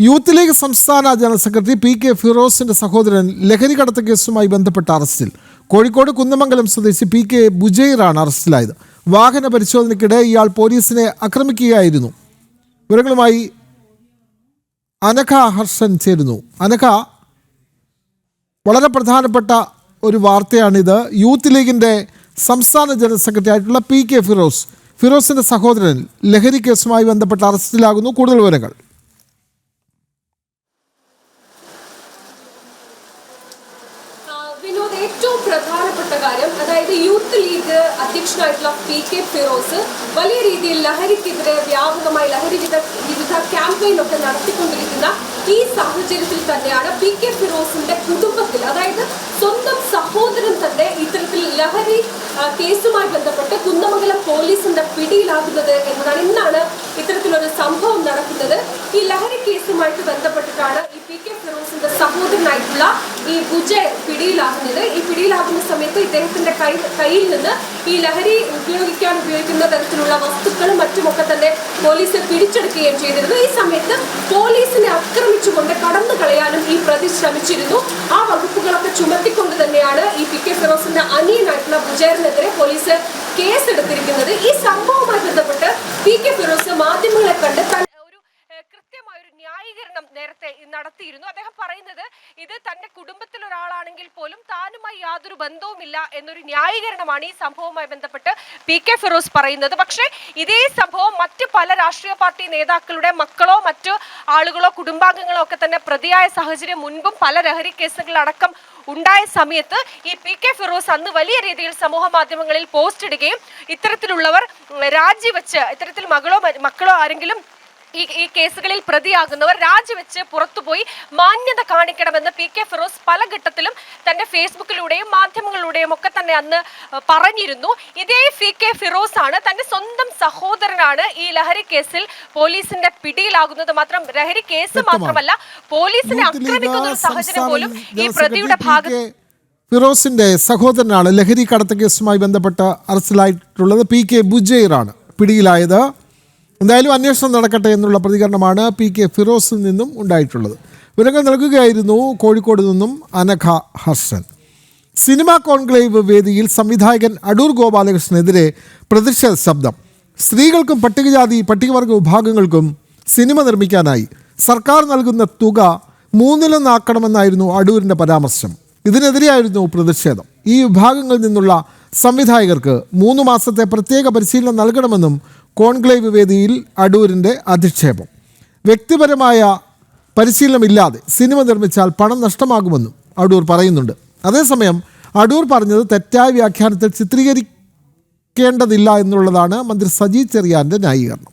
Youth league സംസ്ഥാന general secretary P K ഫിറോസിന്റെ സഹോദരൻ ലഹരി കടത്ത കേസുമായി ബന്ധപ്പെട്ട അറസ്റ്റിൽ. കോഴിക്കോട് കുന്നമംഗലം സ്വദേശി പി കെ ബുജൈറാണ് അറസ്റ്റിലായത്. വാഹന പരിശോധനയ്ക്കിടെ ഇയാൾ പോലീസിനെ ആക്രമിക്കുകയായിരുന്നു. വിവരങ്ങളുമായി അനഘ ഹർഷൻ ചേരുന്നു. അനഘ വളരെ പ്രധാനപ്പെട്ട ഒരു വാർത്തയാണിത്. യൂത്ത് ലീഗിന്റെ സംസ്ഥാന ജനറൽ സെക്രട്ടറി ആയിട്ടുള്ള പി കെ ഫിറോസ്. ഫിറോസിന്റെ സഹോദരൻ ലഹരി കേസുമായി ബന്ധപ്പെട്ട് അറസ്റ്റിലാകുന്നു. കൂടുതൽ വിവരങ്ങൾ ആ, വിനോദ് ഏറ്റവും പ്രധാനപ്പെട്ട കാര്യം അതായത് യൂത്ത് ലീഗ് അധ്യക്ഷനായിട്ടുള്ള പി കെ ഫിറോസ് വലിയ രീതിയിൽ ലഹരിക്കെതിരെ വ്യാപകമായി ലഹരി വിരുദ്ധ ക്യാമ്പയിൻ ഒക്കെ നടത്തിക്കൊണ്ടിരിക്കുന്ന ഈ സാഹചര്യത്തിൽ തന്നെയാണ് പി കെ ഫിറോസിന്റെ കുടുംബത്തിൽ അതായത് സ്വന്തം സഹോദരൻ തന്നെ ഇത്തരത്തിൽ ലഹരി കേസുമായി ബന്ധപ്പെട്ട് കുന്നമംഗലം പോലീസിന്റെ പിടിയിലാകുന്നത് എന്നതാണ് ഇന്നാണ് ഇത്തരത്തിലൊരു സംഭവം നടക്കുന്നത്. ഈ ലഹരി കേസുമായിട്ട് ബന്ധപ്പെട്ടിട്ടാണ് ഈ പി കെ ഫിറോസിന്റെ സഹോദരനായിട്ടുള്ള ഈ ബുജയ് പിടിയിലാകുന്നത്. ഈ പിടിയിലാകുന്ന സമയത്ത് ഇദ്ദേഹത്തിന്റെ കൈ കയ്യിൽ നിന്ന് ഈ ലഹരി ഉപയോഗിക്കാൻ ഉപയോഗിക്കുന്ന തരത്തിലുള്ള വസ്തുക്കളും മറ്റുമൊക്കെ തന്നെ പോലീസ് പിടിച്ചെടുക്കുകയും ചെയ്തിരുന്നു. ഈ സമയത്ത് പോലീസിനെ ആക്രമിച്ചുകൊണ്ട് കടന്നു കളയാനും ഈ പ്രതി ശ്രമിച്ചിരുന്നു. ആ വകുപ്പുകളൊക്കെ ചുമത്തിക്കൊണ്ട് തന്നെയാണ് ഈ പി കെ ഫിറോസിന്റെ അനിയനായിട്ടുള്ള ബുജേറിനെതിരെ പോലീസ് കേസെടുത്തിരിക്കുന്നത്. ഈ സംഭവവുമായി ബന്ധപ്പെട്ട് പി കെ ഫിറോസ് മാധ്യമങ്ങളെ കണ്ട് താൻ ഒരു ഏഹ്, കൃത്യമായ ഒരു ന്യായീകരണം നേരത്തെ നടത്തിയിരുന്നു. അദ്ദേഹം പറയുന്നത് ഇത് തന്റെ കുടുംബത്തിൽ ഒരാളാണെങ്കിൽ പോലും താനുമായി യാതൊരു ബന്ധവുമില്ല എന്നൊരു ന്യായീകരണമാണ് ഈ സംഭവവുമായി ബന്ധപ്പെട്ട് പി കെ ഫിറോസ് പറയുന്നത്. പക്ഷേ ഇതേ സംഭവം മറ്റ് പല രാഷ്ട്രീയ പാർട്ടി നേതാക്കളുടെ മക്കളോ മറ്റു ആളുകളോ കുടുംബാംഗങ്ങളോ ഒക്കെ തന്നെ പ്രതിയായ സാഹചര്യം മുൻപും പല ലഹരി കേസുകളടക്കം ഉണ്ടായ സമയത്ത് ഈ പി കെ ഫിറോസ് അന്ന് വലിയ രീതിയിൽ സമൂഹ മാധ്യമങ്ങളിൽ പോസ്റ്റ് ഇടുകയും ഇത്തരത്തിലുള്ളവർ രാജിവെച്ച് ഇത്തരത്തിൽ മകളോ മക്കളോ ആരെങ്കിലും ഈ ഈ കേസുകളിൽ പ്രതിയാകുന്നവർ രാജിവെച്ച് പുറത്തുപോയി മാന്യത കാണിക്കണമെന്ന് പി കെ ഫിറോസ് പല ഘട്ടത്തിലും തന്റെ ഫേസ്ബുക്കിലൂടെയും മാധ്യമങ്ങളിലൂടെയും ഒക്കെ തന്നെ അന്ന് പറഞ്ഞിരുന്നു. ഇതേ പി കെ ഫിറോസ് ആണ് തന്റെ സ്വന്തം സഹോദരനാണ് ഈ ലഹരി കേസിൽ പോലീസിന്റെ പിടിയിലാകുന്നത് മാത്രം ലഹരി കേസ് മാത്രമല്ല പോലീസിനെ ആക്രമിക്കുന്ന ഒരു സാഹചര്യം പോലും ഈ പ്രതിയുടെ ഭാഗത്ത് ഫിറോസിന്റെ സഹോദരനാണ് ലഹരി കടത്ത കേസുമായി ബന്ധപ്പെട്ട് അറസ്റ്റിലായിട്ടുള്ളത് പി കെ ബുജൈറാണ്. പിടിയിലായത് എന്തായാലും അന്വേഷണം നടക്കട്ടെ എന്നുള്ള പ്രതികരണമാണ് പി കെ ഫിറോസിൽ നിന്നും ഉണ്ടായിട്ടുള്ളത്. വിവരങ്ങൾ നൽകുകയായിരുന്നു കോഴിക്കോട് നിന്നും അനഘ ഹർഷൻ. സിനിമാ കോൺക്ലേവ് വേദിയിൽ സംവിധായകൻ അടൂർ ഗോപാലകൃഷ്ണനെതിരെ പ്രതിഷേധ ശബ്ദം. സ്ത്രീകൾക്കും പട്ടികജാതി പട്ടികവർഗ വിഭാഗങ്ങൾക്കും സിനിമ നിർമ്മിക്കാനായി സർക്കാർ നൽകുന്ന തുക മൂന്നിലൊന്നാക്കണമെന്നായിരുന്നു അടൂരിന്റെ പരാമർശം. ഇതിനെതിരെയായിരുന്നു പ്രതിഷേധം. ഈ വിഭാഗങ്ങളിൽ നിന്നുള്ള സംവിധായകർക്ക് മൂന്ന് മാസത്തെ പ്രത്യേക പരിശീലനം നൽകണമെന്നും കോൺക്ലേവ് വേദിയിൽ അടൂരിന്റെ അധിക്ഷേപം. വ്യക്തിപരമായ പരിശീലനമില്ലാതെ സിനിമ നിർമ്മിച്ചാൽ പണം നഷ്ടമാകുമെന്നും അടൂർ പറയുന്നുണ്ട്. അതേസമയം അടൂർ പറഞ്ഞത് തെറ്റായ വ്യാഖ്യാനത്തിൽ ചിത്രീകരിക്കേണ്ടതില്ല എന്നുള്ളതാണ് മന്ത്രി സജി ചെറിയാന്റെ ന്യായീകരണം.